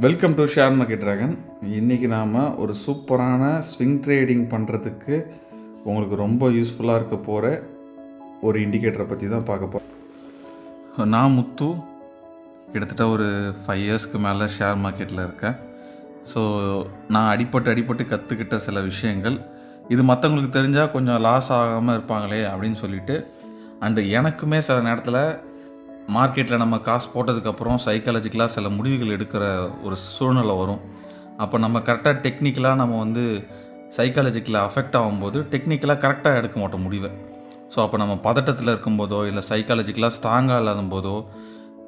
Welcome to share market dragon இன்றைக்கி நாம் ஒரு சூப்பரான ஸ்விங் ட்ரேடிங் பண்ணுறதுக்கு உங்களுக்கு ரொம்ப யூஸ்ஃபுல்லாக இருக்க போகிற ஒரு இண்டிகேட்டரை பற்றி தான் பார்க்க போகிறோம் நான் முத்து. கிட்டத்தட்ட ஒரு ஃபைவ் இயர்ஸ்க்கு மேலே ஷேர் மார்க்கெட்டில் இருக்கேன். ஸோ நான் அடிப்பட்டு அடிப்பட்டு கற்றுக்கிட்ட சில விஷயங்கள். இது மற்றவங்களுக்கு தெரிஞ்சால் கொஞ்சம் லாஸ் ஆகாமல் இருப்பாங்களே அப்படின்னு சொல்லிட்டு. அண்டு எனக்குமே சில நேரத்தில் மார்க்கெட்டில் நம்ம காசு போட்டதுக்கப்புறம் சைக்காலஜிக்கலாக சில முடிவுகள் எடுக்கிற ஒரு சூழ்நிலை வரும். அப்போ நம்ம கரெக்டாக டெக்னிக்கலாக நம்ம வந்து சைக்காலஜிக்கலாக அஃபெக்ட் ஆகும்போது டெக்னிக்கலாக கரெக்டாக எடுக்க மாட்டோம் முடிவை. ஸோ அப்போ நம்ம பதட்டத்தில் இருக்கும்போதோ இல்லை சைக்காலஜிக்கலாக ஸ்ட்ராங்காக இல்லாத போதோ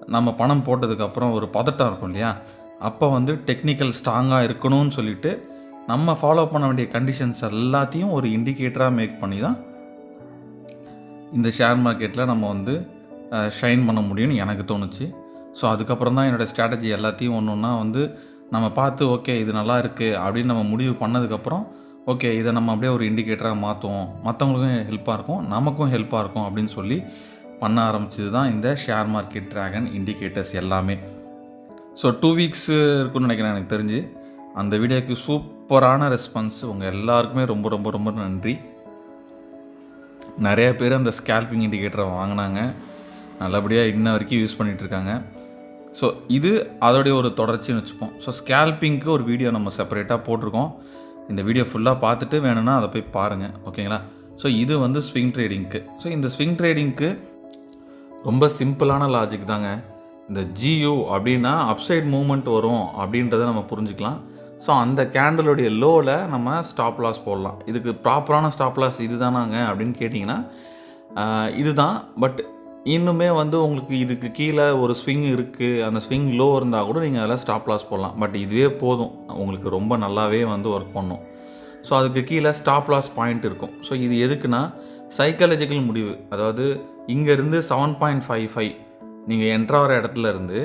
நம்ம பணம் போட்டதுக்கப்புறம் ஒரு பதட்டம் இருக்கும் இல்லையா? அப்போ வந்து டெக்னிக்கல் ஸ்ட்ராங்காக இருக்கணும்னு சொல்லிட்டு நம்ம ஃபாலோ பண்ண வேண்டிய கண்டிஷன்ஸ் எல்லாத்தையும் ஒரு இண்டிகேட்டராக மேக் பண்ணி தான் இந்த ஷேர் மார்க்கெட்டில் நம்ம வந்து ஷைன் பண்ண முடியும்னு எனக்கு தோணுச்சு. ஸோ அதுக்கப்புறம் தான் என்னோடய ஸ்ட்ராட்டஜி எல்லாத்தையும் ஒன்று ஒன்றா வந்து நம்ம பார்த்து ஓகே இது நல்லா இருக்குது அப்படின்னு நம்ம முடிவு பண்ணதுக்கப்புறம் ஓகே இதை நம்ம அப்படியே ஒரு இண்டிகேட்டராக மாற்றுவோம் மற்றவங்களுக்கும் ஹெல்ப்பாக இருக்கும் நமக்கும் ஹெல்ப்பாக இருக்கும் அப்படின்னு சொல்லி பண்ண ஆரம்பிச்சது தான் இந்த ஷேர் மார்க்கெட் ட்ராகன் இண்டிகேட்டர்ஸ் எல்லாமே. ஸோ டூ வீக்ஸ் இருக்குன்னு நினைக்கிறேன் எனக்கு தெரிஞ்சு. அந்த வீடியோக்கு சூப்பரான ரெஸ்பான்ஸ் உங்கள் எல்லாருக்குமே ரொம்ப ரொம்ப ரொம்ப நன்றி. நிறைய பேர் அந்த ஸ்கேல்பிங் இண்டிகேட்டரை வாங்கினாங்க. நல்லபடியாக இன்ன வரைக்கும் யூஸ் பண்ணிகிட்டு இருக்காங்க ஸோ இது அதோடைய ஒரு தொடர்ச்சின்னு வச்சுப்போம். ஸோ ஸ்கேல்பிங்க்கு ஒரு வீடியோ நம்ம செப்பரேட்டாக போட்டிருக்கோம். இந்த வீடியோ ஃபுல்லாக பார்த்துட்டு வேணும்னா அதை போய் பாருங்கள் ஓகேங்களா? ஸோ இது வந்து ஸ்விங் ட்ரேடிங்க்கு ஸோ இந்த ஸ்விங் ட்ரேடிங்க்கு ரொம்ப சிம்பிளான லாஜிக் தாங்க. இந்த ஜியு அப்படின்னா அப்சைட் மூமெண்ட் வரும் அப்படின்றத நம்ம புரிஞ்சுக்கலாம். ஸோ அந்த கேண்டலுடைய லோவில் நம்ம ஸ்டாப் லாஸ் போடலாம். இதுக்கு ப்ராப்பரான ஸ்டாப் லாஸ் இது தானாங்க அப்படின்னு கேட்டிங்கன்னா இதுதான். பட் இன்னுமே வந்து உங்களுக்கு இதுக்கு கீழே ஒரு ஸ்விங் இருக்குது அந்த ஸ்விங் லோ இருந்தால் கூட நீங்கள் அதில் ஸ்டாப் லாஸ் போடலாம். பட் இதுவே போதும். உங்களுக்கு ரொம்ப நல்லாவே வந்து ஒர்க் பண்ணும். ஸோ அதுக்கு கீழே ஸ்டாப் லாஸ் பாயிண்ட் இருக்கும். ஸோ இது எதுக்குன்னா சைக்காலஜிக்கல் முடிவு. அதாவது இங்கேருந்து செவன் பாயிண்ட் ஃபைவ் ஃபைவ் நீங்கள் என்ட்ராகிற இடத்துல இருந்து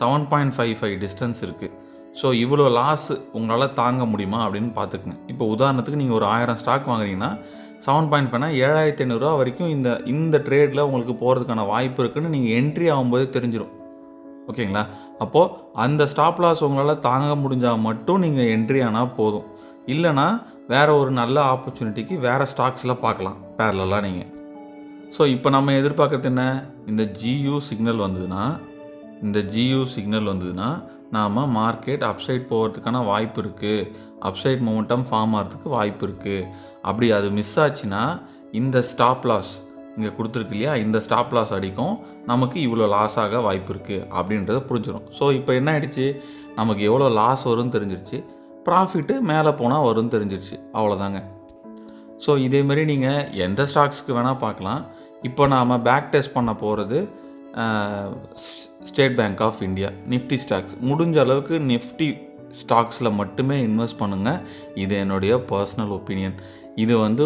seven point five five distance இருக்குது ஸோ இவ்வளோ லாஸ் உங்களால் தாங்க முடியுமா அப்படின்னு பார்த்துக்குங்க. இப்போ உதாரணத்துக்கு நீங்கள் ஒரு ஆயிரம் ஸ்டாக் வாங்குறீங்கன்னா செவன் பாயிண்ட் ஃபைவ்னா ஏழாயிரத்தி ஐநூறுரூவா வரைக்கும் இந்த இந்த ட்ரேடில் உங்களுக்கு போகிறதுக்கான வாய்ப்பு இருக்குதுன்னு நீங்கள் என்ட்ரி ஆகும்போது தெரிஞ்சிடும் ஓகேங்களா? அப்போது அந்த ஸ்டாப் லாஸ் உங்களால் தாங்க முடிஞ்சால் மட்டும் நீங்கள் என்ட்ரி ஆனால் போதும். இல்லைனா வேறு ஒரு நல்ல ஆப்பர்ச்சுனிட்டிக்கு வேறு ஸ்டாக்ஸில் பார்க்கலாம் பேரலாம் நீங்கள் ஸோ இப்போ நம்ம எதிர்பார்க்கறது என்ன? இந்த ஜியூ சிக்னல் வந்ததுன்னா இந்த ஜியூ சிக்னல் வந்ததுன்னா நாம் மார்க்கெட் அப்சைட் போகிறதுக்கான வாய்ப்பு இருக்குது அப்சைட் மொமெண்டம் ஃபார்ம் ஆகிறதுக்கு வாய்ப்பு இருக்குது அப்படி அது மிஸ் ஆச்சுன்னா இந்த ஸ்டாப் லாஸ் இங்கே கொடுத்துருக்கு இல்லையா? இந்த ஸ்டாப் லாஸ் அடிக்கும். நமக்கு இவ்வளோ லாஸ் ஆக வாய்ப்பு இருக்குது அப்படின்றத புரிஞ்சிடும் ஸோ இப்போ என்ன ஆயிடுச்சு? நமக்கு எவ்வளோ லாஸ் வரும்னு தெரிஞ்சிருச்சு. ப்ராஃபிட்டு மேலே போனால் வரும்னு தெரிஞ்சிருச்சு. அவ்வளோதாங்க ஸோ இதேமாரி நீங்கள் எந்த ஸ்டாக்ஸ்க்கு வேணால் பார்க்கலாம். இப்போ நாம் பேக் டெஸ்ட் பண்ண போகிறது State Bank of India Nifty stocks முடிஞ்ச அளவுக்கு நிஃப்டி ஸ்டாக்ஸில் மட்டுமே இன்வெஸ்ட் பண்ணுங்கள் இது என்னுடைய பர்சனல் ஒப்பீனியன் இது வந்து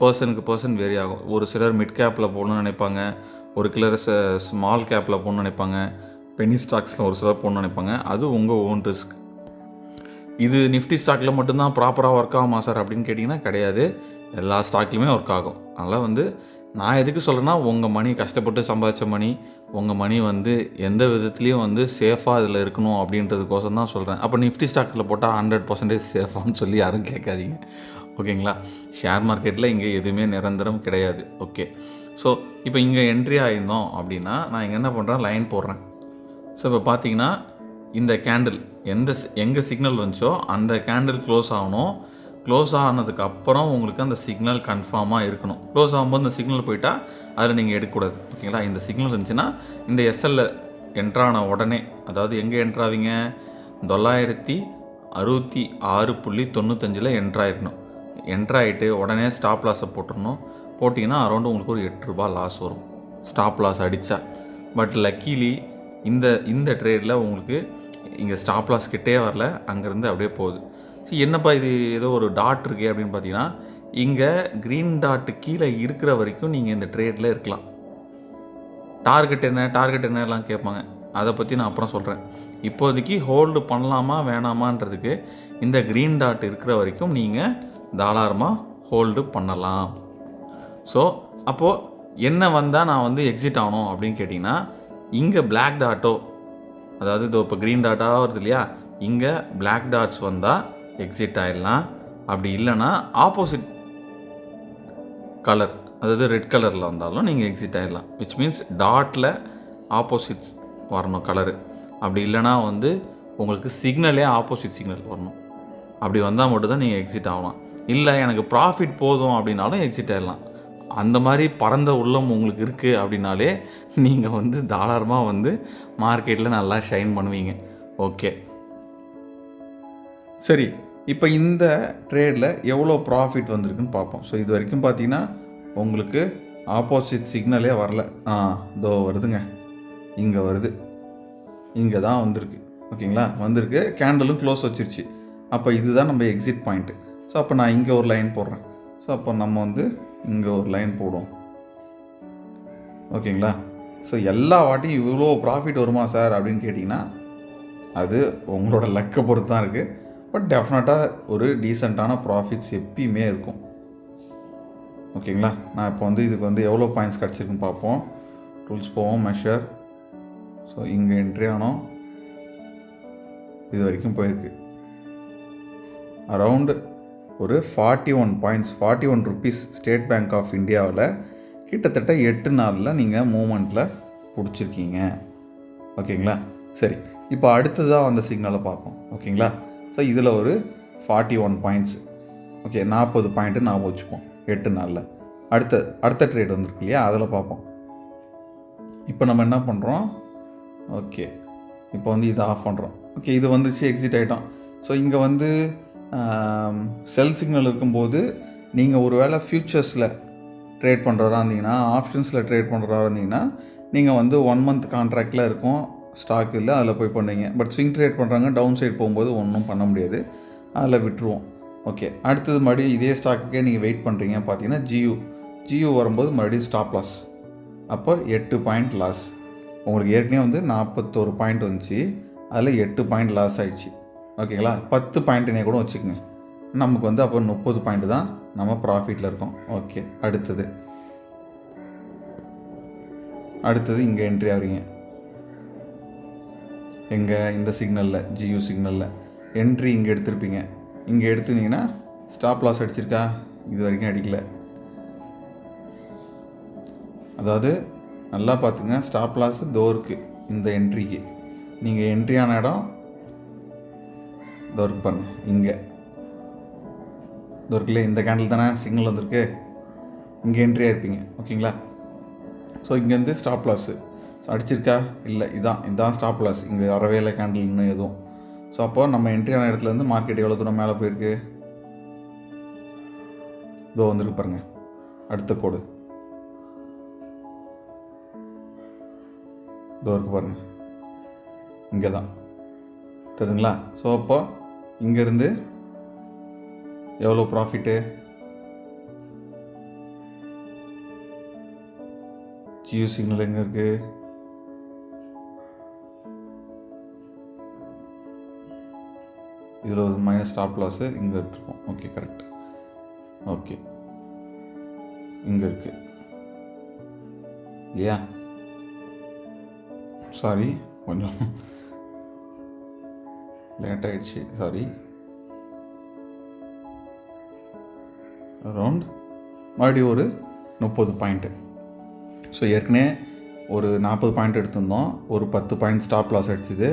பர்சனுக்கு பர்சன் வேரி ஆகும். ஒரு சிலர் மிட் கேப்பில் போகணும்னு நினைப்பாங்க. ஒரு சிலர் ஸ்மால் கேப்பில் போகணும்னு நினைப்பாங்க. பெனி ஸ்டாக்ஸில் ஒரு சிலர் போகணும்னு நினைப்பாங்க. அது உங்கள் ஓன் ரிஸ்க் இது நிஃப்டி ஸ்டாக்கில் மட்டும்தான் ப்ராப்பராக ஒர்க் ஆகுமா சார் அப்படின்னு கேட்டிங்கன்னா கிடையாது. எல்லா ஸ்டாக்லையுமே ஒர்க் ஆகும். அதனால் வந்து நான் எதுக்கு சொல்கிறேன்னா உங்கள் மணி கஷ்டப்பட்டு சம்பாதிச்ச மணி உங்கள் மணி வந்து எந்த விதத்துலேயும் வந்து சேஃபாக இதில் இருக்கணும் அப்படின்றதுக்கோசம் தான் சொல்கிறேன் அப்போ நிஃப்டி ஸ்டாக்கில் போட்டால் ஹண்ட்ரட் பர்சன்டேஜ் சேஃபான்னு சொல்லி யாரும் கேட்காதீங்க. ஓகேங்களா? ஷேர் மார்க்கெட்டில் இங்கே எதுவுமே நிரந்தரம் கிடையாது. ஓகே. ஸோ இப்போ இங்கே என்ட்ரி ஆகியிருந்தோம் அப்படின்னா நான் இங்கே என்ன பண்ணுறேன் லைன் போடுறேன். ஸோ இப்போ பார்த்தீங்கன்னா இந்த கேண்டில் எந்த எங்கே சிக்னல் வந்துச்சோ அந்த கேண்டில் க்ளோஸ் ஆகணும். க்ளோஸ் ஆனதுக்கு அப்புறம் உங்களுக்கு அந்த சிக்னல் கன்ஃபார்மாக இருக்கணும். க்ளோஸ் ஆகும்போது இந்த சிக்னல் போயிட்டால் அதில் நீங்கள் எடுக்கக்கூடாது. ஓகேங்களா? இந்த சிக்னல் இருந்துச்சுன்னா இந்த எஸ்எல்ல என்ட்ரான உடனே அதாவது எங்கே என்ட்ராவீங்க தொள்ளாயிரத்தி அறுபத்தி ஆறு புள்ளி தொண்ணூத்தஞ்சில் என்ட்ராயிருக்கணும் என்ட்ராயிட்டு உடனே ஸ்டாப் லாஸை போட்டுடணும். போட்டிங்கன்னா அரௌண்டு உங்களுக்கு ஒரு எட்டு ரூபாய் லாஸ் வரும். ஸ்டாப் லாஸ் அடித்தா பட் லக்கீலி இந்த இந்த ட்ரேடில் உங்களுக்கு இங்கே ஸ்டாப் லாஸ் கிட்டே வரல. அங்கேருந்து அப்படியே போகுது. சரி என்னப்பா இது? ஏதோ ஒரு டாட் இருக்கே அப்படின்னு பார்த்தீங்கன்னா இங்கே க்ரீன் டாட்டு கீழே இருக்கிற வரைக்கும் நீங்கள் இந்த ட்ரேடில் இருக்கலாம். டார்கெட் என்ன? டார்கெட் என்ன எல்லாம் கேட்பாங்க. அதை பற்றி நான் அப்புறம் சொல்கிறேன் இப்போதைக்கு ஹோல்டு பண்ணலாமா வேணாமான்றதுக்கு இந்த க்ரீன் டாட் இருக்கிற வரைக்கும் நீங்கள் தாராளமாக ஹோல்டு பண்ணலாம். ஸோ அப்போது என்ன வந்தால் நான் வந்து எக்ஸிட் ஆகணும் அப்படின்னு கேட்டிங்கன்னா இங்கே பிளாக் டாட்டோ அதாவது இதோ இப்போ க்ரீன் டாட்டாக வருது இல்லையா? இங்கே பிளாக் டாட்ஸ் வந்தால் எக்ஸிட் ஆகிடலாம் அப்படி இல்லைன்னா ஆப்போசிட் கலர் அதாவது ரெட் கலரில் வந்தாலும் நீங்கள் எக்ஸிட் ஆகிடலாம் விச் மீன்ஸ் டாட்டில் ஆப்போசிட்ஸ் வரணும் கலரு அப்படி இல்லைனா வந்து உங்களுக்கு சிக்னலே ஆப்போசிட் சிக்னல் வரணும். அப்படி வந்தால் மட்டும்தான் நீங்கள் எக்ஸிட் ஆகலாம். இல்லை எனக்கு ப்ராஃபிட் போதும் அப்படின்னாலும் எக்ஸிட் ஆகிடலாம் அந்த மாதிரி பரந்த உள்ளம் உங்களுக்கு இருக்குது அப்படின்னாலே நீங்கள் வந்து தாராளமாக வந்து மார்க்கெட்டில் நல்லா ஷைன் பண்ணுவீங்க. ஓகே சரி இப்போ இந்த ட்ரேடில் எவ்வளோ ப்ராஃபிட் வந்திருக்குன்னு பார்ப்போம். ஸோ இது வரைக்கும் பார்த்தீங்கன்னா உங்களுக்கு ஆப்போசிட் சிக்னலே வரல. ஆ இதோ வருதுங்க. இங்கே வருது. இங்கே தான் வந்திருக்கு. ஓகேங்களா வந்திருக்கு. கேண்டலும் க்ளோஸ் வச்சிருச்சு. அப்போ இதுதான் நம்ம எக்ஸிட் பாயிண்ட்டு ஸோ அப்போ நான் இங்கே ஒரு லைன் போடுறேன். ஸோ அப்போ நம்ம வந்து இங்கே ஒரு லைன் போடுவோம். ஓகேங்களா? ஸோ எல்லா வாட்டியும் இவ்வளோ ப்ராஃபிட் வருமா சார் அப்படின்னு கேட்டிங்கன்னா அது உங்களோட லக்கை பொறுத்து தான் இருக்குது பட் டெஃபினட்டாக ஒரு டீசெண்டான ப்ராஃபிட்ஸ் எப்பயுமே இருக்கும். ஓகேங்களா? நான் இப்போ வந்து இதுக்கு வந்து எவ்வளோ பாயிண்ட்ஸ் கிடச்சிருக்குன்னு பார்ப்போம். டூல்ஸ் போவோம் மெஷர் ஸோ இங்கே என்ட்ரி ஆனோம். இது வரைக்கும் போயிருக்கு. அரவுண்டு ஒரு forty one points forty one rupees State Bank of இந்தியாவில் கிட்டத்தட்ட எட்டு நாளில் நீங்கள் மூமெண்ட்டில் பிடிச்சிருக்கீங்க. ஓகேங்களா? சரி இப்போ அடுத்ததாக வந்த சிக்னலை பார்ப்போம். ஓகேங்களா? ஸோ இதில் ஒரு ஃபார்ட்டி ஒன் பாயிண்ட்ஸ் ஓகே நாற்பது பாயிண்ட்டு ஞாபகம் வச்சுப்போம் எட்டு நாளில். அடுத்த அடுத்த ட்ரேட் வந்திருக்கு இல்லையா? அதில் பார்ப்போம். இப்போ நம்ம என்ன பண்ணுறோம் ஓகே இப்போ வந்து இதை ஆஃப் பண்ணுறோம் ஓகே இது வந்துச்சு எக்ஸிட் ஆகிட்டோம் ஸோ இங்கே வந்து செல் சிக்னல் இருக்கும்போது நீங்கள் ஒரு வேளை ஃப்யூச்சர்ஸில் ட்ரேட் பண்ணுறதா இருந்தீங்கன்னா ஆப்ஷன்ஸில் ட்ரேட் பண்ணுறதா இருந்தீங்கன்னா நீங்கள் வந்து ஒன் மந்த் கான்ட்ராக்டில் இருக்கும் ஸ்டாக் இல்லை அதில் போய் பண்ணுவீங்க பட் ஸ்விங் ட்ரேட் பண்ணுறாங்க டவுன் சைட் போகும்போது ஒன்றும் பண்ண முடியாது. அதில் விட்டுருவோம். ஓகே அடுத்தது மறுபடியும் இதே ஸ்டாக்குக்கே நீங்கள் வெயிட் பண்ணுறீங்க பார்த்தீங்கன்னா ஜியூ ஜியூ வரும்போது மறுபடியும் ஸ்டாப் லாஸ் அப்போ எட்டு பாயிண்ட் லாஸ் உங்களுக்கு ஏற்கனவே வந்து நாற்பத்தோரு பாயிண்ட் வந்துச்சு. அதில் எட்டு பாயிண்ட் லாஸ் ஆயிடுச்சு. ஓகேங்களா? பத்து பாயிண்ட்டுனே கூட வச்சுக்கோங்க. நமக்கு வந்து அப்போ முப்பது பாயிண்ட் தான் நம்ம ப்ராஃபிட்டில் இருக்கோம். ஓகே அடுத்தது. அடுத்தது இங்கே என்ட்ரி ஆகுறீங்க. எங்கே? இந்த சிக்னலில் ஜியோ சிக்னலில் என்ட்ரி இங்கே எடுத்திருப்பீங்க. இங்கே எடுத்துனீங்கன்னா ஸ்டாப் லாஸ் அடிச்சிருக்கா? இது வரைக்கும் அடிக்கல. அதாவது நல்லா பார்த்துங்க. ஸ்டாப் லாஸ் தோ இருக்குது இந்த என்ட்ரிக்கு நீங்கள் என்ட்ரி ஆன இடம் இதோ இருக்கு இங்கே. இதோ இந்த கேண்டில் தானே சிக்னல் வந்திருக்கு. இங்கே என்ட்ரியாக இருப்பீங்க ஓகேங்களா? ஸோ இங்கேருந்து ஸ்டாப் லாஸு ஸோ அடிச்சிருக்கா? இல்லை இதான் இதான் ஸ்டாப் லாஸ் இங்கே வரவே இல்லை கேண்டில் இன்னும் எதுவும். ஸோ அப்போ நம்ம என்ட்ரி ஆன இடத்துலேருந்து மார்க்கெட் எவ்வளோ தூரம் மேலே போயிருக்கு? இதோ வந்துருக்கு பாருங்க அடுத்த கோடு. இதோ இருக்கு பாருங்க இங்கே தான் தெரியுதுங்களா ஸோ அப்போ இங்கேருந்து எவ்வளோ ப்ராஃபிட்டு ஜியோ சிக்னல் எங்கே இருக்குது இதில் ஒரு மைனஸ் ஸ்டாப் லாஸு இங்கே எடுத்துருப்போம். ஓகே கரெக்ட் ஓகே இங்கே இருக்கு. இல்லையா? சாரி கொஞ்சம் லேட் ஆகிடுச்சு சாரி அரவுண்ட் மறுபடியும் ஒரு முப்பது பாயிண்ட்டு ஸோ ஏற்கனவே ஒரு நாற்பது பாயிண்ட் எடுத்திருந்தோம். ஒரு பத்து பாயிண்ட் ஸ்டாப் லாஸ் அடிச்சுது.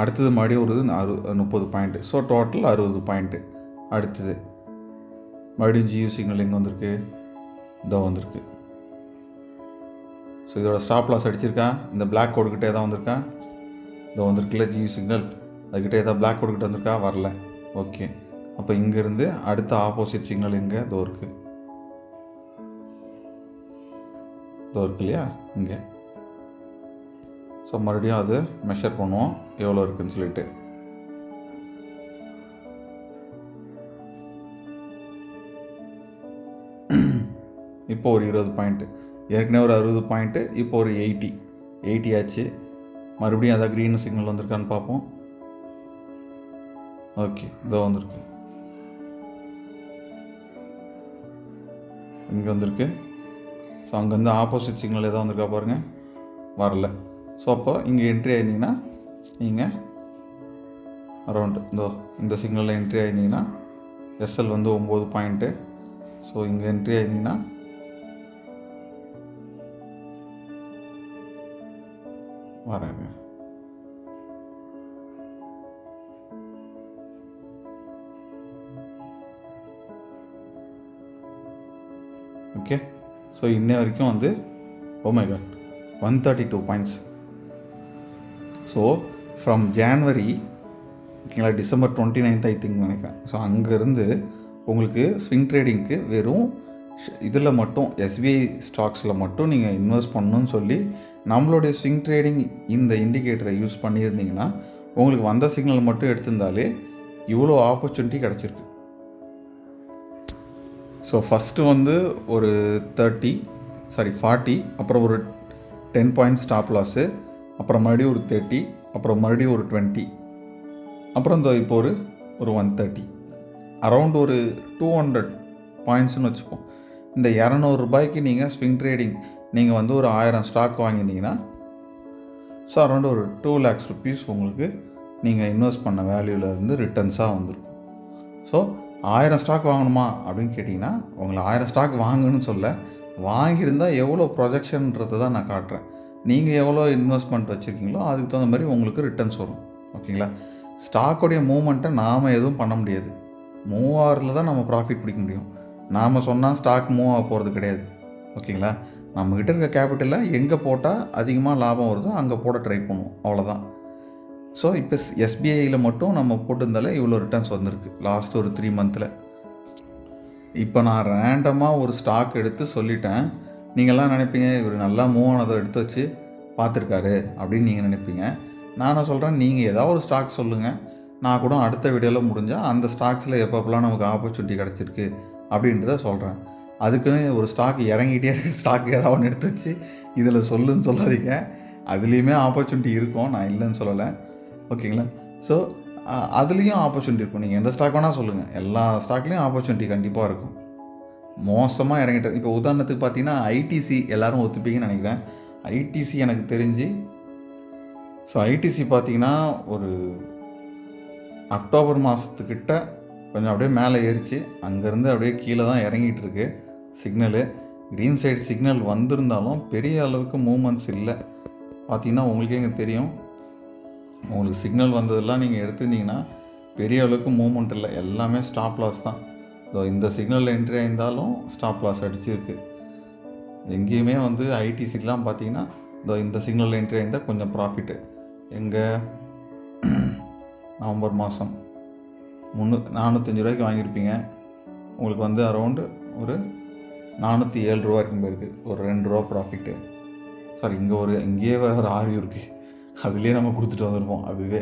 அடுத்தது மறுபடியும் ஒரு அறு முப்பது பாயிண்ட்டு ஸோ டோட்டல் அறுபது பாயிண்ட்டு அடுத்தது மறுபடியும் ஜியோ சிக்னல் எங்கே வந்திருக்கு? இதோ வந்திருக்கு. ஸோ இதோட ஸ்டாப் லாஸ் அடிச்சிருக்கா? இந்த பிளாக் கோடுக்கிட்டே தான் வந்திருக்கா? இதோ வந்திருக்குல்ல ஜியோ சிக்னல்? அதுக்கிட்ட ஏதாவது பிளாக் கோடுக்கிட்ட வந்திருக்கா? வரல. ஓகே அப்போ இங்கேருந்து அடுத்த ஆப்போசிட் சிக்னல் எங்கே? இதோ இருக்குது இதோ இருக்கு இல்லையா? இங்கே. ஸோ மறுபடியும் அது மெஷர் பண்ணுவோம். எவ்வளோ இருக்குன்னு சொல்லிட்டு. இப்போ ஒரு இருபது பாயிண்ட்டு ஏற்கனவே ஒரு அறுபது பாயிண்ட்டு இப்போ ஒரு எயிட்டி. எயிட்டி ஆச்சு. மறுபடியும் அதான் க்ரீன் சிக்னல் வந்திருக்கான்னு பார்ப்போம். ஓகே இதோ வந்திருக்கு. இங்கே வந்திருக்கு. ஸோ அங்கேருந்து ஆப்போசிட் சிக்னல் எதாவது வந்திருக்கா பாருங்கள் வரல. ஸோ அப்போ இங்கே என்ட்ரி ஆயிருந்தீங்கன்னா நீங்கள் அரௌண்ட் இதோ இந்த சிக்னலில் என்ட்ரி ஆயிருந்தீங்கன்னா எஸ்எல் வந்து ஒம்பது பாயிண்ட்டு ஸோ இங்கே என்ட்ரி ஆயிருந்தீங்கன்னா வரேங்க. ஓகே ஸோ இன்ன வரைக்கும் வந்து oh my God one thirty two points so from January ஓகேங்களா December twenty ninth I think நினைக்கிறேன். ஸோ அங்கேருந்து உங்களுக்கு ஸ்விங் ட்ரேடிங்க்கு வெறும் இதில் மட்டும் எஸ்பிஐ ஸ்டாக்ஸில் மட்டும் நீங்கள் இன்வெஸ்ட் பண்ணணும்னு சொல்லி நம்மளுடைய ஸ்விங் ட்ரேடிங் இந்த இண்டிகேட்டரை யூஸ் பண்ணியிருந்தீங்கன்னா உங்களுக்கு வந்த சிக்னல் மட்டும் எடுத்திருந்தாலே இவ்வளோ ஆப்பர்ச்சுனிட்டி கிடச்சிருக்கு. ஸோ ஃபஸ்ட்டு வந்து ஒரு தேர்ட்டி சாரி ஃபார்ட்டி அப்புறம் ஒரு டென் பாயிண்ட் ஸ்டாப் லாஸு அப்புறம் மறுபடியும் ஒரு தேர்ட்டி அப்புறம் மறுபடியும் ஒரு டுவெண்ட்டி அப்புறம் இந்த இப்போ ஒரு ஒரு ஒன் தேர்ட்டி அரவுண்ட் ஒரு டூ ஹண்ட்ரட் பாயிண்ட்ஸ்னு வச்சுப்போம். இந்த இரநூறுபாய்க்கு நீங்கள் ஸ்விங் ட்ரேடிங் நீங்கள் வந்து ஒரு ஆயிரம் ஸ்டாக் வாங்கியிருந்தீங்கன்னா ஸோ அரௌண்ட் ஒரு டூ லேக்ஸ் ருபீஸ் உங்களுக்கு நீங்கள் இன்வெஸ்ட் பண்ண வேல்யூலேருந்து ரிட்டர்ன்ஸாக வந்திருக்கும். ஸோ ஆயிரம் ஸ்டாக் வாங்கணுமா அப்படின்னு கேட்டிங்கன்னா உங்களை ஆயிரம் ஸ்டாக் வாங்கணும்னு சொல்ல வாங்கியிருந்தால் எவ்வளோ ப்ரொஜெக்ஷன்ன்றதை தான் நான் காட்டுறேன். நீங்கள் எவ்வளோ இன்வெஸ்ட்மெண்ட் வச்சுருக்கீங்களோ அதுக்கு தகுந்த மாதிரி உங்களுக்கு ரிட்டர்ன்ஸ் வரும். ஓகேங்களா ஸ்டாக்குடைய மூமெண்ட்டை நாம் எதுவும் பண்ண முடியாது. மூவ் தான் நம்ம ப்ராஃபிட் பிடிக்க முடியும். நாம் சொன்னால் ஸ்டாக் மூவ் ஆக போகிறது கிடையாது. ஓகேங்களா நம்மக்கிட்ட இருக்க கேபிட்டலில் எங்கே போட்டால் அதிகமாக லாபம் வருதோ அங்கே போட ட்ரை பண்ணுவோம். அவ்வளோதான் ஸோ இப்போ எஸ்பிஐயில் மட்டும் நம்ம போட்டிருந்தாலே இவ்வளோ ரிட்டர்ன்ஸ் வந்திருக்கு. லாஸ்ட் ஒரு த்ரீ மந்தில் இப்போ நான் ரேண்டமாக ஒரு ஸ்டாக் எடுத்து சொல்லிட்டேன். நீங்கள்லாம் நினைப்பீங்க இவர் நல்லா மூவ் ஆனதை எடுத்து வச்சு பார்த்துருக்காரு அப்படின்னு நீங்கள் நினைப்பீங்க. நான் சொல்கிறேன் நீங்கள் ஏதாவது ஒரு ஸ்டாக் சொல்லுங்கள் நான் கூட அடுத்த வீடியோவில் முடிஞ்சால் அந்த ஸ்டாக்ஸில் எப்பப்பெல்லாம் நமக்கு ஆப்பர்ச்சுனிட்டி கிடச்சிருக்கு அப்படின்றத சொல்கிறேன் அதுக்குன்னு ஒரு ஸ்டாக் இறங்கிட்டே இருக்க. ஸ்டாக் ஏதாவது ஒன்று எடுத்து வச்சு இதில் சொல்லுன்னு சொல்லாதீங்க. அதுலேயுமே ஆப்பர்ச்சுனிட்டி இருக்கும். நான் இல்லைன்னு சொல்லலை. ஓகேங்களா? ஸோ அதுலேயும் ஆப்பர்ச்சுனிட்டி இருக்கும். நீங்கள் எந்த ஸ்டாக் வேணால் சொல்லுங்கள் எல்லா ஸ்டாக்லேயும் ஆப்பர்ச்சுனிட்டி கண்டிப்பாக இருக்கும். மோசமாக இறங்கிட்டு இப்போ உதாரணத்துக்கு பார்த்தீங்கன்னா ஐடிசி எல்லோரும் ஒத்துப்பீங்கன்னு நினைக்கிறேன். ஐடிசி எனக்கு தெரிஞ்சு ஸோ ஐடிசி பார்த்தீங்கன்னா ஒரு அக்டோபர் மாதத்துக்கிட்ட கொஞ்சம் அப்படியே மேலே ஏறிச்சு. அங்கேருந்து அப்படியே கீழே தான் இறங்கிட்டு இருக்கு. சிக்னலு க்ரீன் சைடு சிக்னல் வந்திருந்தாலும் பெரிய அளவுக்கு மூமெண்ட்ஸ் இல்லை. பார்த்தீங்கன்னா உங்களுக்கே இங்கே தெரியும். உங்களுக்கு சிக்னல் வந்ததெல்லாம் நீங்கள் எடுத்திருந்தீங்கன்னா பெரிய அளவுக்கு மூவ்மெண்ட் இல்லை. எல்லாமே ஸ்டாப் லாஸ் தான். இதோ இந்த சிக்னல் என்ட்ரி ஆயிருந்தாலும் ஸ்டாப் லாஸ் அடிச்சிருக்கு. எங்கேயுமே வந்து ஐடிசிக்கெலாம் பார்த்தீங்கன்னா இதோ இந்த சிக்னல் என்ட்ரி ஆயிருந்தால் கொஞ்சம் ப்ராஃபிட்டு எங்கள் நவம்பர் மாதம். முந்நூ நானூற்றஞ்சு ரூபாய்க்கு வாங்கியிருப்பீங்க. உங்களுக்கு வந்து அரௌண்டு ஒரு நானூற்றி ஏழு ரூபா வரைக்கும் போயிருக்கு. ஒரு ரெண்டு ரூபா ப்ராஃபிட்டு சாரி இங்கே ஒரு இங்கேயே வேறு ஒரு இருக்குது அதுலேயே நம்ம கொடுத்துட்டு வந்துருப்போம் அதுவே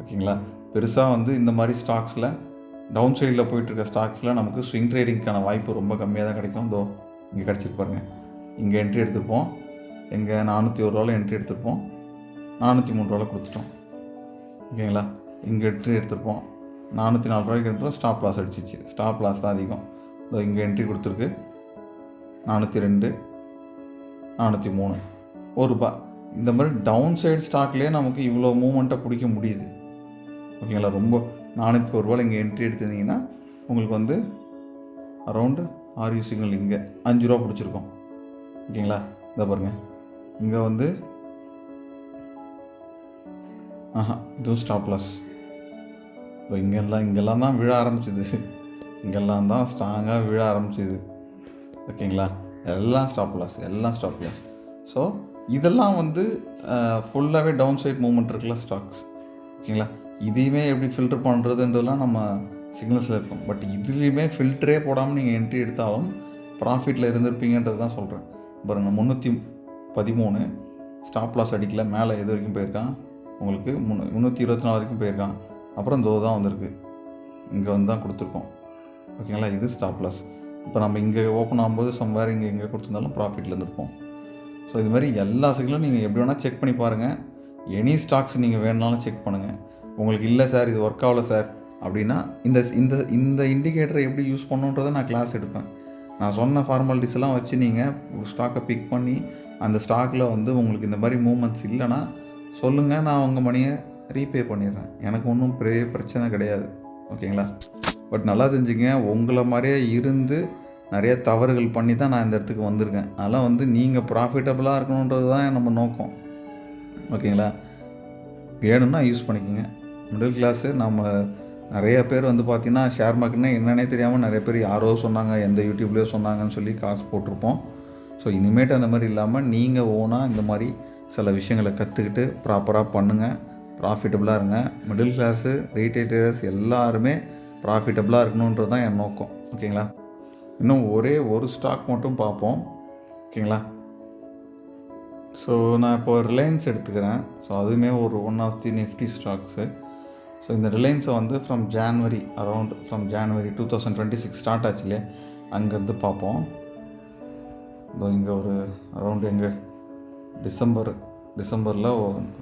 ஓகேங்களா? பெருசாக வந்து இந்த மாதிரி ஸ்டாக்ஸில் டவுன் சைடில் போயிட்டுருக்க ஸ்டாக்ஸில் நமக்கு ஸ்விங் ட்ரேடிங்க்கான வாய்ப்பு ரொம்ப கம்மியாக தான் கிடைக்கும். இதோ இங்கே கிடச்சிட்டு பாருங்கள் இங்கே என்ட்ரி எடுத்திருப்போம். இங்கே நானூற்றி ஒரு ரூபாவில் என்ட்ரி எடுத்திருப்போம். நானூற்றி மூணு ரூபாவில் கொடுத்துட்டோம். ஓகேங்களா? இங்கே என்ட்ரி எடுத்திருப்போம். நானூற்றி நாலு ரூபாய்க்கு எடுத்துருவோம் ஸ்டாப் லாஸ் அடிச்சிச்சு. ஸ்டாப் லாஸ் தான் அதிகம். இதோ இங்கே என்ட்ரி கொடுத்துருக்கு. நானூற்றி ரெண்டு நானூற்றி மூணு. ஒரு ரூபா. இந்த மாதிரி டவுன் சைடு ஸ்டாக்லேயே நமக்கு இவ்வளோ மூமெண்ட்டை பிடிக்க முடியுது. ஓகேங்களா ரொம்ப நானூற்றி ஒரு ரூபாயில் இங்கே என்ட்ரி எடுத்திருந்தீங்கன்னா உங்களுக்கு வந்து அரௌண்டு ஆர்யூ சிக்னல் இங்கே அஞ்சு ரூபா பிடிச்சிருக்கோம். ஓகேங்களா இதை பாருங்கள் இங்கே வந்து ஆஹா இதுவும் ஸ்டாப் லாஸ் இப்போ இங்கெல்லாம் இங்கெல்லாம் தான் விழ ஆரம்பிச்சுது. இங்கெல்லாம் தான் ஸ்ட்ராங்காக விழ ஆரம்பிச்சுது. ஓகேங்களா எல்லாம் ஸ்டாப் லாஸ் எல்லாம் ஸ்டாப் லாஸ் ஸோ இதெல்லாம் வந்து ஃபுல்லாகவே டவுன் சைட் மூமெண்ட் இருக்குல்ல ஸ்டாக்ஸ் ஓகேங்களா? இதையுமே எப்படி ஃபில்டர் பண்ணுறதுன்றதுலாம் நம்ம சிக்னல்ஸில் இருக்கும். பட் இதுலேயுமே ஃபில்டரே போடாமல் நீங்கள் என்ட்ரி எடுத்தாலும் ப்ராஃபிட்டில் இருந்திருப்பீங்கன்றது தான் சொல்கிறேன் பாருங்க முந்நூற்றி பதிமூணு ஸ்டாப் லாஸ் அடிக்கல. மேலே எது வரைக்கும் போயிருக்கான்? உங்களுக்கு முந்நூ முந்நூற்றி இருபத்தி நாலு வரைக்கும் போயிருக்கான். அப்புறம் தோ தான் வந்திருக்கு. இங்கே வந்து தான் கொடுத்துருக்கோம். ஓகேங்களா? இது ஸ்டாப் லாஸ் இப்போ நம்ம இங்கே ஓப்பன் ஆகும்போது சம்வேர் இங்கே எங்கே கொடுத்துருந்தாலும் ப்ராஃபிட்டில் இருந்திருப்போம். ஸோ இது மாதிரி எல்லா சிக்கலும் நீங்கள் எப்படி வேணால் செக் பண்ணி பாருங்கள் எனி ஸ்டாக்ஸ் நீங்கள் வேணுனாலும் செக் பண்ணுங்கள் உங்களுக்கு இல்லை சார் இது ஒர்க் ஆகலை சார் அப்படின்னா இந்த இந்த இந்த இண்டிகேட்டரை எப்படி யூஸ் பண்ணுன்றதை நான் கிளாஸ் எடுப்பேன். நான் சொன்ன ஃபார்மாலிட்டிஸ் எல்லாம் வச்சு நீங்கள் ஸ்டாக்கை பிக் பண்ணி அந்த ஸ்டாக்கில் வந்து உங்களுக்கு இந்த மாதிரி மூமெண்ட்ஸ் இல்லைன்னா சொல்லுங்கள் நான் உங்கள் மணியை ரீபே பண்ணிடுறேன். எனக்கு ஒன்றும் பெரிய பிரச்சனை கிடையாது. ஓகேங்களா பட் நல்லா தெரிஞ்சுங்க உங்களை மாதிரியே இருந்து நிறைய தவறுகள் பண்ணி தான் நான் இந்த இடத்துக்கு வந்திருக்கேன். அதெல்லாம் வந்து நீங்கள் ப்ராஃபிட்டபுளாக இருக்கணுன்றது தான் நம்ம நோக்கம். ஓகேங்களா? வேணும்னா யூஸ் பண்ணிக்கோங்க. மிடில் கிளாஸு நம்ம நிறைய பேர் வந்து பார்த்திங்கன்னா ஷேர் மார்க்கெட்னா என்னன்னே தெரியாமல் நிறைய பேர் யாரோ சொன்னாங்க எந்த யூடியூப்லேயோ சொன்னாங்கன்னு சொல்லி காசு போட்டிருப்போம். ஸோ இனிமேட்டு அந்த மாதிரி இல்லாமல் நீங்கள் ஓனாக இந்த மாதிரி சில விஷயங்களை கற்றுக்கிட்டு ப்ராப்பராக பண்ணுங்கள் ப்ராஃபிட்டபுளாக இருங்க. மிடில் கிளாஸு ரீட்டைலர்ஸ் எல்லாருமே ப்ராஃபிட்டபுளாக இருக்கணுன்றது தான் என் நோக்கம். ஓகேங்களா? இன்னும் ஒரே ஒரு ஸ்டாக் மட்டும் பார்ப்போம். ஓகேங்களா? ஸோ நான் இப்போ ரிலையன்ஸ் எடுத்துக்கிறேன். ஸோ அதுவுமே ஒரு one of the Nifty stocks so இந்த ரிலையன்ஸை வந்து from January around from January two thousand twenty six start ஆச்சு இல்லையா அங்கேருந்து பார்ப்போம். இதோ இங்கே ஒரு அரவுண்ட் எங்கே டிசம்பர் டிசம்பரில்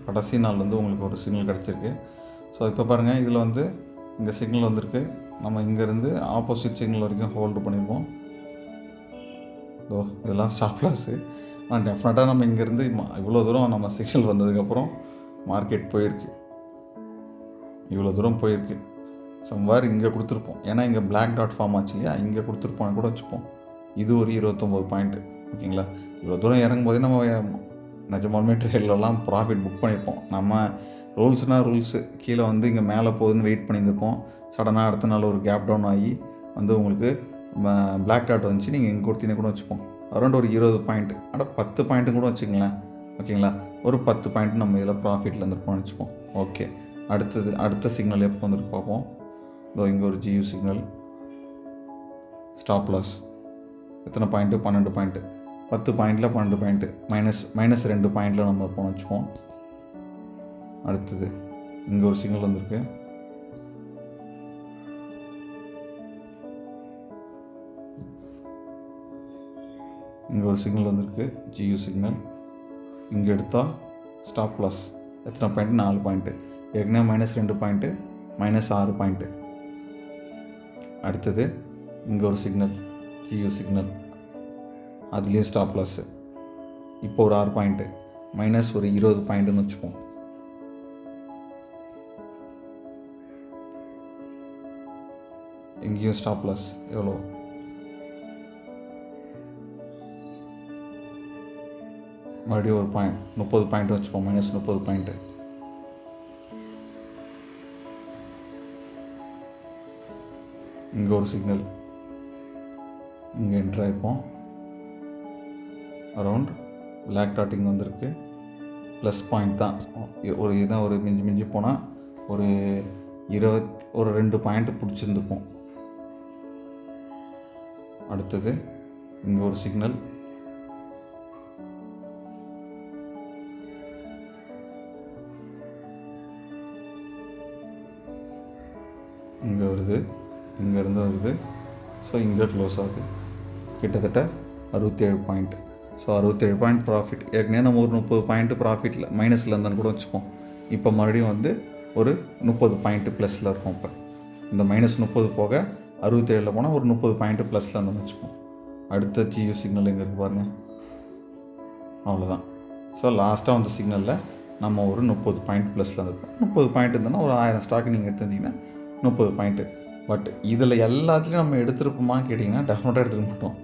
கடைசி நாள் வந்து உங்களுக்கு ஒரு சிக்னல் கிடச்சிருக்கு. ஸோ இப்போ பாருங்கள் இதில் வந்து இங்கே சிக்னல் வந்திருக்கு. நம்ம இங்கேருந்து ஆப்போசிட் சிக்னல் வரைக்கும் ஹோல்டு பண்ணியிருப்போம் ஓ இதெல்லாம் ஸ்டாப் லாஸு ஆனால் டெஃபினட்டாக நம்ம இங்கேருந்து இவ்வளோ தூரம் நம்ம சிக்னல் வந்ததுக்கப்புறம் மார்க்கெட் போயிருக்கு. இவ்வளோ தூரம் போயிருக்கு. சம்வார் இங்கே கொடுத்துருப்போம். ஏன்னா இங்கே பிளாக் டாட் ஃபார்ம் ஆச்சு இல்லையா? இங்கே கொடுத்துருப்போம்னு கூட வச்சுப்போம். இது ஒரு இருபத்தொம்போது பாயிண்ட்டு ஓகேங்களா? இவ்வளோ தூரம் இறங்கும் போதே நம்ம நிஜமாலுமே ட்ரேட்லலாம் ப்ராஃபிட் புக் பண்ணியிருப்போம் நம்ம ரூல்ஸ்னால் ரூல்ஸு கீழே வந்து இங்கே மேலே போகுதுன்னு வெயிட் பண்ணியிருந்துருப்போம். சடனாக அடுத்த நாள் ஒரு கேப் டவுன் ஆகி வந்து உங்களுக்கு பிளாக் டாட் வந்துச்சு. நீங்கள் இங்கே கொடுத்தீங்கன்னா கூட வச்சுப்போம். அரௌண்ட் ஒரு இருபது பாயிண்ட் ஆனால் பத்து பாயிண்ட்டு கூட வச்சுக்கங்களேன். ஓகேங்களா? ஒரு பத்து பாயிண்ட் நம்ம இதில் ப்ராஃபிட்டில் இருந்திருப்போம்னு வச்சுப்போம். ஓகே. அடுத்தது அடுத்த சிக்னல் எப்போ வந்துருக்கு பார்ப்போம். இதோ இங்கே ஒரு ஜியூ சிக்னல் ஸ்டாப் லாஸ் எத்தனை பாயிண்ட்டு பன்னெண்டு பாயிண்ட்டு பத்து பாயிண்டில் பன்னெண்டு பாயிண்ட்டு மைனஸ் மைனஸ் ரெண்டு பாயிண்டில் நம்ம இருப்போம்னு வச்சுப்போம். அடுத்தது இங்கே ஒரு சிக்னல் வந்திருக்கு. இங்கே ஒரு சிக்னல் வந்திருக்கு. ஜியு சிக்னல் இங்கே எடுத்தால் ஸ்டாப் லாஸ் எத்தனை பாயிண்ட் நாலு பாயிண்ட்டு ஏற்கனவே மைனஸ் ரெண்டு பாயிண்ட்டு மைனஸ் ஆறு பாயிண்ட்டு அடுத்தது இங்கே ஒரு சிக்னல் ஜியு சிக்னல் அதுலேயும் ஸ்டாப் ப்ளஸ்ஸு இப்போ ஒரு ஆறு பாயிண்ட்டு மைனஸ் ஒரு இருபது பாயிண்ட்டுன்னு வச்சுப்போம். இங்கேயும் ஸ்டாப் லாஸ் எவ்வளோ மறுபடியும் ஒரு பாயிண்ட் முப்பது பாயிண்ட் வச்சுப்போம் மைனஸ் முப்பது பாயிண்ட்டு இங்கே ஒரு சிக்னல் இங்கே என்ட்ரு ஆயிருப்போம். அரவுண்ட் பிளாக் டாட்டிங் வந்திருக்கு. ப்ளஸ் பாயிண்ட் தான். ஒரு இதான் ஒரு மிஞ்சி மிஞ்சி போனால் ஒரு இருபத்தி ஒரு ரெண்டு பாயிண்ட் பிடிச்சிருந்துப்போம் அடுத்தது இங்கே ஒரு சிக்னல் வருது. இங்கேருந்து வருது. ஸோ இங்கே க்ளோஸ் ஆகுது. கிட்டத்தட்ட அறுபத்தேழு பாயிண்ட் ஸோ அறுபத்தேழு பாயிண்ட் ப்ராஃபிட் ஏற்கனவே நம்ம ஒரு முப்பது பாயிண்ட்டு ப்ராஃபிட்டில் மைனஸில் இருந்தான்னு கூட வச்சுப்போம். இப்போ மறுபடியும் வந்து ஒரு முப்பது பாயிண்ட்டு ப்ளஸில் இருக்கும் இப்போ. இந்த மைனஸ் முப்பது போக அறுபத்தேழில் போனால் ஒரு முப்பது பாயிண்ட்டு ப்ளஸில் இருந்தோம்னு வச்சுப்போம். அடுத்த ஜியோ சிக்னல் எங்கே இருக்குது பாருங்கள் அவ்வளோதான் ஸோ லாஸ்ட்டாக வந்த சிக்னலில் நம்ம ஒரு முப்பது பாயிண்ட் ப்ளஸில் இருந்திருப்போம் முப்பது பாயிண்ட் இருந்தோன்னா ஒரு ஆயிரம் ஸ்டாக் நீங்கள் எடுத்துருந்தீங்கன்னா முப்பது பாயிண்ட்டு பட் இதில் எல்லாத்துலேயும் நம்ம எடுத்திருப்போமா கேட்டிங்கன்னா டெஃபினட்டாக எடுத்துக்க மாட்டோம்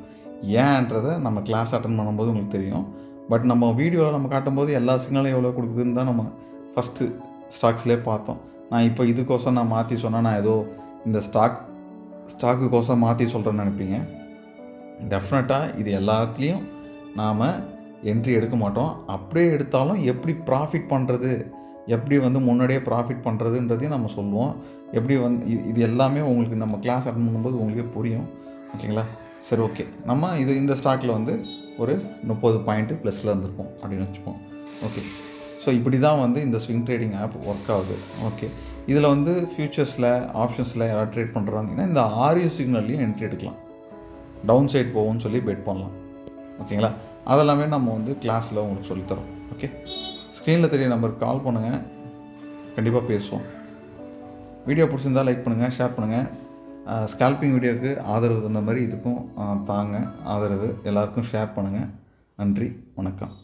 ஏன்றதை நம்ம கிளாஸ் அட்டன் பண்ணும்போது உங்களுக்கு தெரியும். பட் நம்ம வீடியோவில் நம்ம காட்டும்போது எல்லா சிக்னலும் எவ்வளோ கொடுக்குதுன்னு தான் நம்ம ஃபஸ்ட்டு ஸ்டாக்ஸ்லேயே பார்த்தோம். நான் இப்போ இதுக்கோசம் நான் மாற்றி சொன்னால் நான் ஏதோ இந்த ஸ்டாக் ஸ்டாக்குக்கோசம் மாற்றி சொல்கிறேன்னு நினைப்பீங்க. டெஃபினட்டாக இது எல்லாத்துலேயும் நாம் என்ட்ரி எடுக்க மாட்டோம். அப்படியே எடுத்தாலும் எப்படி ப்ராஃபிட் பண்ணுறது எப்படி வந்து முன்னாடியே ப்ராஃபிட் பண்ணுறதுன்றதையும் நம்ம சொல்லுவோம். எப்படி வந்து இது இது எல்லாமே உங்களுக்கு நம்ம கிளாஸ் அட்டன் பண்ணும்போது உங்களுக்கே புரியும். ஓகேங்களா சரி ஓகே நம்ம இது இந்த ஸ்டாக்கில் வந்து ஒரு முப்பது பாயிண்ட்டு ப்ளஸில் இருந்திருப்போம் அப்படின்னு வச்சுப்போம். ஓகே ஸோ இப்படி தான் வந்து இந்த ஸ்விங் ட்ரேடிங் ஆப் ஒர்க் ஆகுது. ஓகே இதில் வந்து ஃபியூச்சர்ஸில் ஆப்ஷன்ஸில் யாராவது ட்ரேட் பண்ணுறாங்கன்னா இந்த ஆரியோ சிக்னல்லையும் என்ட்ரி எடுக்கலாம். டவுன் சைட் போகும்னு சொல்லி பெட் பண்ணலாம். ஓகேங்களா அதெல்லாமே நம்ம வந்து கிளாஸில் உங்களுக்கு சொல்லித்தரோம். ஓகே ஸ்க்ரீனில் தெரிய நம்பருக்கு கால் பண்ணுங்கள் கண்டிப்பாக பேசுவோம். வீடியோ பிடிச்சிருந்தா லைக் பண்ணுங்கள் ஷேர் பண்ணுங்கள் ஸ்கேல்பிங் வீடியோவுக்கு ஆதரவு தந்த மாதிரி இதுக்கும் தாங்க ஆதரவு. எல்லாருக்கும் ஷேர் பண்ணுங்கள் நன்றி வணக்கம்.